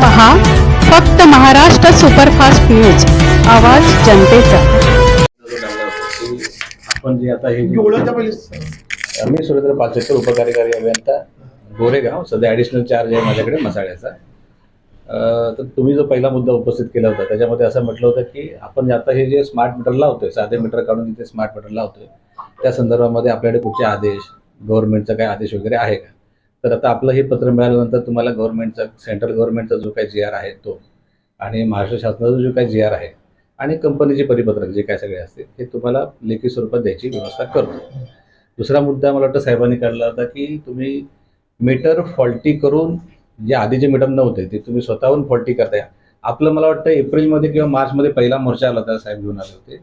पहा फक्त Maharashtra superfast news. आवाज जनतेचा. आपण जे आता हे मी सुरेंद्र पाचेकर उपकार्यकारी अभियंता गोरेगाव सध्या ॲडिशनल चार्ज आहे माझ्याकडे मसाळ्याचा अं, तर तुम्ही जो पहिला मुद्दा उपस्थित केला होता त्याच्यामध्ये असं म्हटलं होतं की आपण आता हे जे स्मार्ट मीटर लावतोय साधे मीटर काढून इथे स्मार्ट मीटर लावतोय त्या संदर्भामध्ये आपल्याकडे कुठचे आदेश गव्हर्नमेंटचा काय आदेश वगैरे आहे का? तर आता आपलं हे पत्र मिळाल्यानंतर तुम्हाला गव्हर्नमेंटचा सेंट्रल गव्हर्नमेंटचा जो काही जी आर आहे तो आणि महाराष्ट्र शासनाचा जो काही जी आर आहे आणि कंपनीचे परिपत्रक जे काय सगळे असतील हे तुम्हाला लेखी स्वरूपात द्यायची व्यवस्था करतो. दुसरा मुद्दा मला वाटतं साहेबांनी काढला होता की तुम्ही मीटर फॉल्टी करून जे आधीचे मीटर नव्हते ते तुम्ही स्वतःहून फॉल्टी करताय. आपलं मला वाटतं एप्रिलमध्ये किंवा मार्चमध्ये पहिला मोर्चा आला होता साहेब घेऊन आले होते.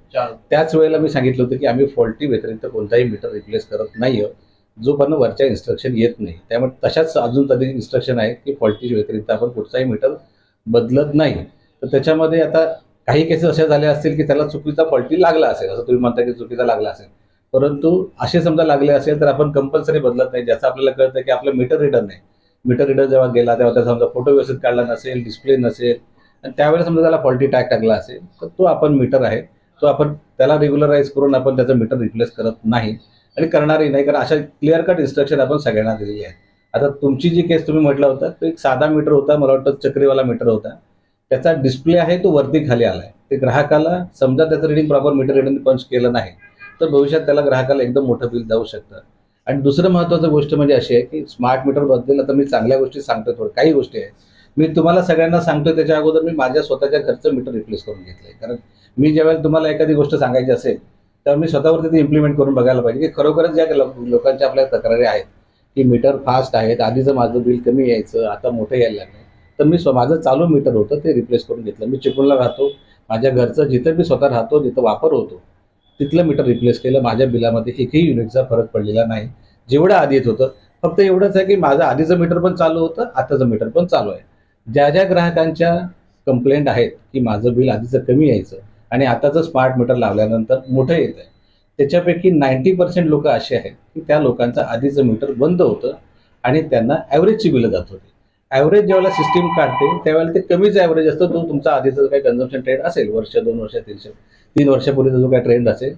त्याच वेळेला मी सांगितलं होतं की आम्ही फॉल्टी व्यतिरिक्त कोणताही मीटर रिप्लेस करत नाही आहोत जोपर्यंत वरच्या इन्स्ट्रक्शन येत नाही त्यामुळे तशाच अजून तरी इन्स्ट्रक्शन आहे की फॉल्टी व्यतिरिक्त आपण कुठचाही मीटर बदलत नाही. तर त्याच्यामध्ये आता काही केसेस अशा झाल्या असतील की त्याला चुकीचा फॉल्टी लागला असेल असं तुम्ही म्हणता की चुकीचा लागला असेल. परंतु असे समजा लागले असेल तर आपण कंपल्सरी बदलत नाही ज्याचं आपल्याला कळतं की आपलं मीटर रिडर नाही. मीटर रिडर जेव्हा गेला तेव्हा त्याचा समजा फोटो व्यवस्थित काढला नसेल डिस्प्ले नसेल आणि त्यावेळेस समजा त्याला फॉल्टी टॅग टाकला असेल तर तो आपण मीटर आहे. तो आपण त्याला रेग्युलराईज करून आपण त्याचं मीटर रिप्लेस करत नाही. आणि करणारही नाही कारण अशा क्लिअर कट इन्स्ट्रक्शन आपण सगळ्यांना दिलेली आहे आता तुमची जी केस तुम्ही म्हटलं होतं तो एक साधा मीटर होता मला वाटतं चक्रीवाला मीटर होता. त्याचा डिस्प्ले आहे तो वरती खाली आला आहे ते ग्राहकाला समजा त्याचं रिडिंग प्रॉपर मीटर रिडिंग पंच केलं नाही तर भविष्यात त्याला ग्राहकाला एकदम मोठं बिल जाऊ शकतं. आणि दुसरं महत्त्वाचं गोष्ट म्हणजे अशी आहे की स्मार्ट मीटरबद्दल आता मी चांगल्या गोष्टी सांगतो थोडं काही गोष्टी आहेत. मी तुम्हाला सगळ्यांना सांगतो त्याच्या अगोदर मी माझ्या स्वतःच्या घरचं मीटर रिप्लेस करून घेतलं आहे कारण मी ज्यावेळेला तुम्हाला एखादी गोष्ट सांगायची असेल तर मी स्वतःवरती ते इम्प्लिमेंट करून बघायला पाहिजे की खरोखरच ज्या लोकांच्या आपल्या तक्रारी आहेत की मीटर फास्ट आहेत आधीचं माझं बिल कमी यायचं आता मोठं यायला लागलं तर मी स्व माझं चालू मीटर होतं ते रिप्लेस करून घेतलं. मी चिपळूणला राहतो माझ्या घरचं जिथं मी स्वतः राहतो जिथं वापर होतो तिथलं मीटर रिप्लेस केलं. माझ्या बिलामध्ये एकही युनिटचा फरक पडलेला नाही. जेवढं आधी येत होतं फक्त एवढंच आहे की माझं आधीचं मीटर पण चालू होतं आताचं मीटर पण चालू आहे. ज्या ज्या ग्राहकांच्या कंप्लेंट आहेत की माझं बिल आधीचं कमी यायचं आणि आताचं स्मार्ट मीटर लावल्यानंतर मोठं येत आहे. त्याच्यापैकी नाईंटी पर्सेंट लोक असे आहेत की त्या लोकांचं आधीचं मीटर बंद होतं आणि त्यांना ॲव्हरेजची बिलं जात होती. ॲव्हरेज ज्यावेळेला सिस्टीम काढते त्यावेळेला ते कमीच ॲव्हरेज असतं. तो तुमचा आधीचं काही कन्झम्पशन ट्रेंड असेल वर्ष दोन वर्ष तीन तीन वर्षापूर्वीचा जो काही ट्रेंड असेल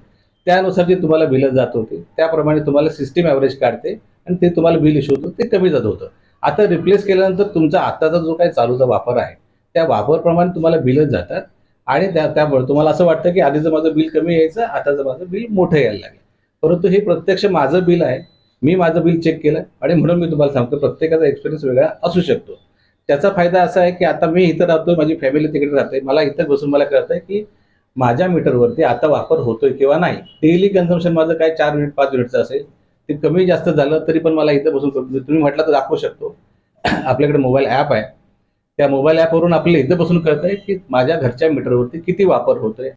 त्यानुसार जे तुम्हाला बिलं जात होती त्याप्रमाणे तुम्हाला सिस्टीम ॲव्हरेज काढते आणि ते तुम्हाला बिल इश्यू होतं ते कमी जात होतं. आता रिप्लेस केल्यानंतर तुमचा आत्ताचा जो काही चालूचा वापर आहे त्या वापरप्रमाणे तुम्हाला बिलच जातात. आणि त्या त्यामुळे तुम्हाला असं वाटतं की आधीचं माझं बिल कमी यायचं आताचं माझं बिल मोठं यायला लागलं. परंतु हे प्रत्यक्ष माझं बिल आहे मी माझं बिल चेक केलं आणि म्हणून मी तुम्हाला सांगतो प्रत्येकाचा एक्सपिरियन्स वेगळा असू शकतो. त्याचा फायदा असा आहे की आता मी इथं राहतोय माझी फॅमिली तिकडे राहते. मला इथं बसून मला कळतं की माझ्या मीटरवरती आता वापर होतोय किंवा नाही. डेली कन्झम्पशन माझं काय चार मिनिट पाच मिनिटचं असेल ते कमी जास्त झालं तरी पण मला इथं बसून तुम्ही म्हटलं तर दाखवू शकतो. आपल्याकडे मोबाईल ॲप आहे. त्या मोबाईल ॲपवरून आपल्याला इथं बसून कळतंय की माझ्या घरच्या मीटरवरती किती वापर होतोय.